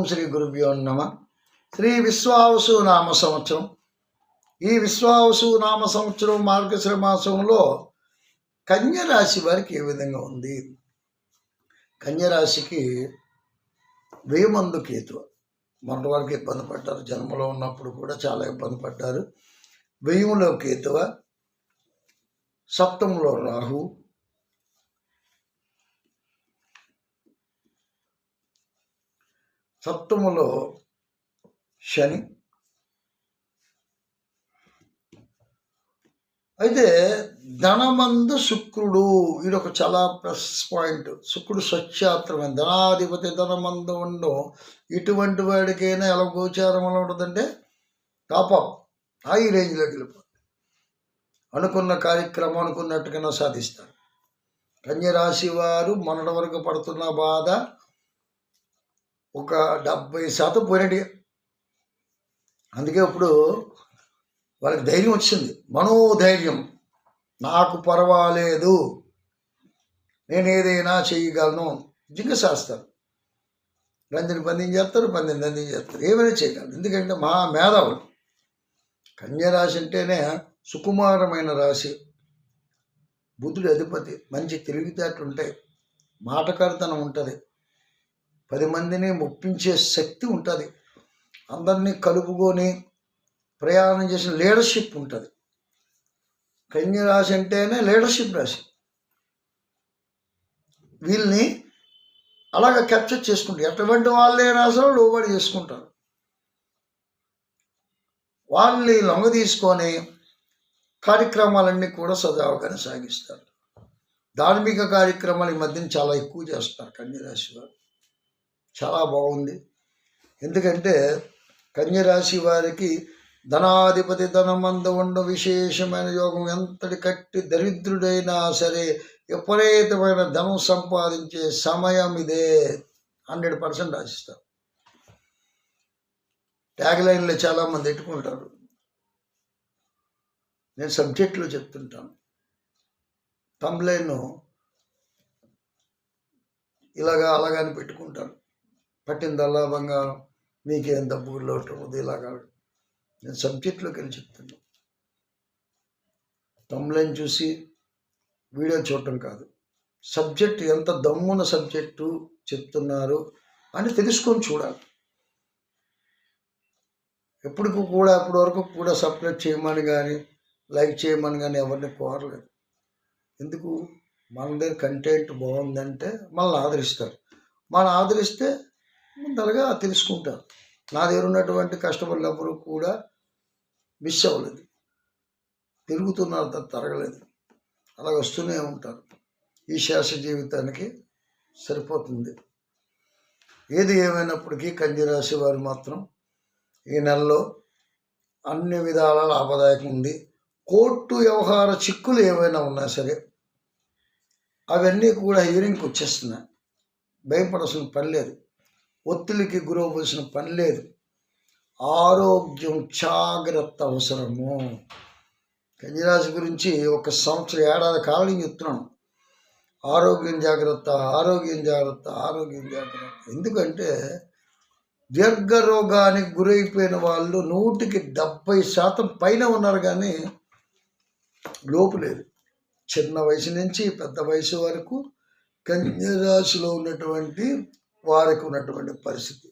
ఓం శ్రీ గురుభ్యో నమ. శ్రీ విశ్వావసు నామ సంవత్సరం. ఈ విశ్వావసు నామ సంవత్సరం మార్గశ్ర మాసంలో కన్యరాశి వారికి ఏ విధంగా ఉంది? కన్యరాశికి వేమందు కేతు మొన్నటి వరకు ఇబ్బంది పడ్డారు. జన్మలో ఉన్నప్పుడు కూడా చాలా ఇబ్బంది పడ్డారు. వెయ్యంలో కేతువ. సప్తంలో రాహు. సప్తములో శని. అయితే ధనమందు శుక్రుడు ఇది ఒక చాలా ప్లస్ పాయింట్. శుక్రుడు స్వచ్ఛాత్రమైన ధనాధిపతి ధనమందు ఉండు. ఇటువంటి వాడికైనా ఎలా గోచారం ఎలా ఉంటుందంటే టాపప్ హై రేంజ్లోకి వెళ్ళిపోతుంది అనుకున్న కార్యక్రమం అనుకున్నట్టుగా సాధిస్తారు కన్యరాశి వారు మొన్నటి వరకు పడుతున్న బాధ ఒక డెబ్బై శాతం పోయినట్టు. అందుకే ఇప్పుడు వాళ్ళకి ధైర్యం వచ్చింది. మనోధైర్యం. నాకు పర్వాలేదు. నేను ఏదైనా చేయగలను. నిజంగా చేస్తారు రంజని పందిని చేస్తారు పందిని నందిని చేస్తారు. ఏమైనా చేయగలరు ఎందుకంటే మా మేధావులు. కన్యరాశి అంటేనే సుకుమారమైన రాశి. బుద్ధుడు అధిపతి. మంచి తెలివితేటలు ఉంటాయి మాటకారితనం ఉంటుంది. పది మందిని ఒప్పించే శక్తి ఉంటుంది. అందరినీ కలుపుకొని ప్రయాణం చేసిన లీడర్షిప్ ఉంటుంది. కన్య రాశి అంటేనే లీడర్షిప్ రాశి. వీళ్ళని అలాగ క్యాప్చర్ చేసుకుంటారు. ఎటువంటి వాళ్ళే రాసో లోబడి చేసుకుంటారు. వాళ్ళని లొంగ తీసుకొని కార్యక్రమాలన్నీ కూడా సజావుగానే సాగిస్తారు ధార్మిక కార్యక్రమాలు ఈ మధ్యన చాలా ఎక్కువ చేస్తారు కన్యరాశి వారు. చాలా బాగుంది. ఎందుకంటే కన్యరాశి వారికి ధనాధిపతి ధనమంద ఉండ విశేషమైన యోగం ఎంతటి కట్టి దరిద్రుడైనా సరే విపరీతమైన ధనం సంపాదించే సమయం ఇదే. హండ్రెడ్ పర్సెంట్ ఆశిస్తారు ట్యాగ్ లైన్లో చాలామంది ఎట్టుకుంటారు నేను సబ్జెక్టులో చెప్తుంటాను. తమ్లైన్ ఇలాగా అలాగని పెట్టుకుంటాను పట్టిందల్లా బంగారం మీకేం డబ్బు లోటు ఉంది కాదు నేను సబ్జెక్టులోకి వెళ్ళి చెప్తున్నాను తమ్ములను చూసి వీడియో చూడటం కాదు. సబ్జెక్ట్ ఎంత దమ్మున సబ్జెక్టు చెప్తున్నారు అని తెలుసుకొని చూడాలి. ఎప్పటికి కూడా అప్పటి వరకు కూడా సపరేట్ చేయమని కానీ లైక్ చేయమని కానీ ఎవరిని కోరలేదు. ఎందుకు? మన దగ్గర కంటెంట్ బాగుందంటే మనల్ని ఆదరిస్తారు. మనం ఆదరిస్తే ముందరగా తెలుసుకుంటారు. నా దగ్గర ఉన్నటువంటి కస్టమర్లు ఎవరు కూడా మిస్ అవ్వలేదు. తిరుగుతున్నారు తరగలేదు. అలా వస్తూనే ఉంటారు. ఈ శాస్త్ర జీవితానికి సరిపోతుంది. ఏది ఏమైనప్పటికీ కందిరాశి వారు మాత్రం ఈ నెలలో అన్ని విధాల లాభదాయకం ఉంది. కోర్టు వ్యవహార చిక్కులు ఏవైనా ఉన్నా సరే అవన్నీ కూడా హీరింగ్కి వచ్చేస్తున్నాయి. భయపడాల్సిన పని లేదు. ఒత్తిడికి గురవలసిన పని లేదు. ఆరోగ్యం జాగ్రత్త అవసరము. కన్యరాశి గురించి ఒక సంవత్సరం ఏడాది కాలం చెప్తున్నాను. ఆరోగ్యం జాగ్రత్త ఆరోగ్యం జాగ్రత్త ఆరోగ్యం జాగ్రత్త. ఎందుకంటే దీర్ఘరోగానికి గురైపోయిన వాళ్ళు నూటికి డెబ్బై శాతం పైన ఉన్నారు కానీ లోపు లేదు. చిన్న వయసు నుంచి పెద్ద వయసు వరకు కన్యరాశిలో ఉన్నటువంటి వారికి ఉన్నటువంటి పరిస్థితి.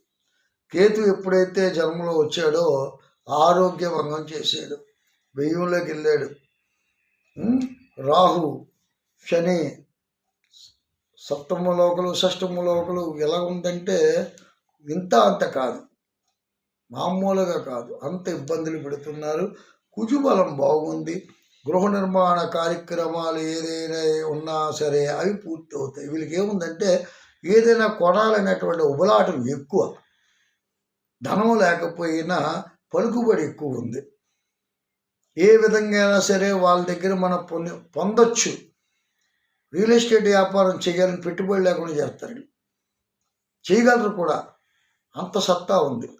కేతు ఎప్పుడైతే జన్మలో వచ్చాడో ఆరోగ్య భంగం చేశాడు. వెయ్యంలోకి వెళ్ళాడు. రాహు శని సప్తమ లోకలు షష్టమ లోకలు ఎలా ఉందంటే ఇంత అంత కాదు. మామూలుగా కాదు. అంత ఇబ్బందులు పెడుతున్నారు. కుజుబలం బాగుంది. గృహ నిర్మాణ కార్యక్రమాలు ఏదైనా ఉన్నా సరే అవి పూర్తి అవుతాయి వీళ్ళకి ఏముందంటే ఏదైనా కొనాలనేటువంటి ఉబలాటం ఎక్కువ. ధనం లేకపోయినా పలుకుబడి ఎక్కువ ఉంది. ఏ విధంగా అయినా సరే వాళ్ళ దగ్గర మనం పొంది పొందొచ్చు. రియల్ ఎస్టేట్ వ్యాపారం చేయాలని పెట్టుబడి లేకుండా చేస్తారు. చేయగలరు కూడా. అంత సత్తా ఉంది.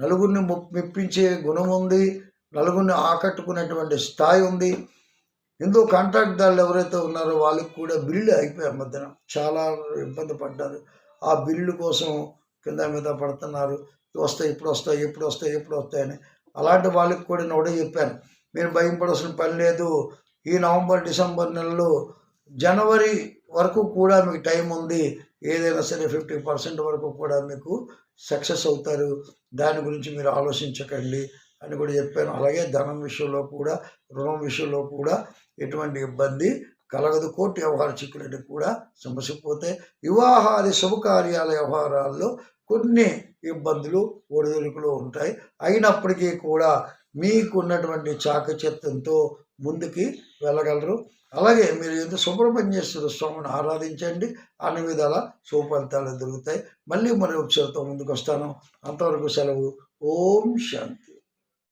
నలుగురిని మొ- మెప్పించే గుణం ఉంది. నలుగురిని ఆకట్టుకునేటువంటి స్థాయి ఉంది. ఎందుకు కాంట్రాక్ట్దారులు ఎవరైతే ఉన్నారో వాళ్ళకి కూడా బిల్లు అయిపోయారు మధ్యన చాలా ఇబ్బంది పడ్డారు. ఆ బిల్లు కోసం కింద మీద పడుతున్నారు. వస్తాయి ఇప్పుడు వస్తాయి ఎప్పుడు వస్తాయి ఎప్పుడు వస్తాయని అలాంటి వాళ్ళకి కూడా నేను ఒకటే చెప్పాను. మీరు భయపడాల్సిన పని లేదు. ఈ నవంబర్ డిసెంబర్ నెలలో జనవరి వరకు కూడా మీకు టైం ఉంది. ఏదైనా సరే ఫిఫ్టీ పర్సెంట్ వరకు కూడా మీకు సక్సెస్ అవుతారు. దాని గురించి మీరు ఆలోచించకండి. అని కూడా చెప్పాను. అలాగే ధనం విషయంలో కూడా రుణం విషయంలో కూడా ఎటువంటి ఇబ్బంది కలగదు. కోర్టు వ్యవహార చిక్కులకి కూడా సమస్య వివాహాది శుభకార్యాల వ్యవహారాల్లో కొన్ని ఇబ్బందులు ఒడిదుడుకులు ఉంటాయి. అయినప్పటికీ కూడా మీకున్నటువంటి చాకచత్యంతో ముందుకి వెళ్ళగలరు. అలాగే మీరు ఎంత సుబ్రహ్మణ్యేశ్వర స్వామిని ఆరాధించండి. అన్ని విధాల సుఫలితాలు దొరుకుతాయి. మళ్ళీ మరి ఒకసారితో ముందుకు వస్తాను అంతవరకు సెలవు. ఓం శాంతి.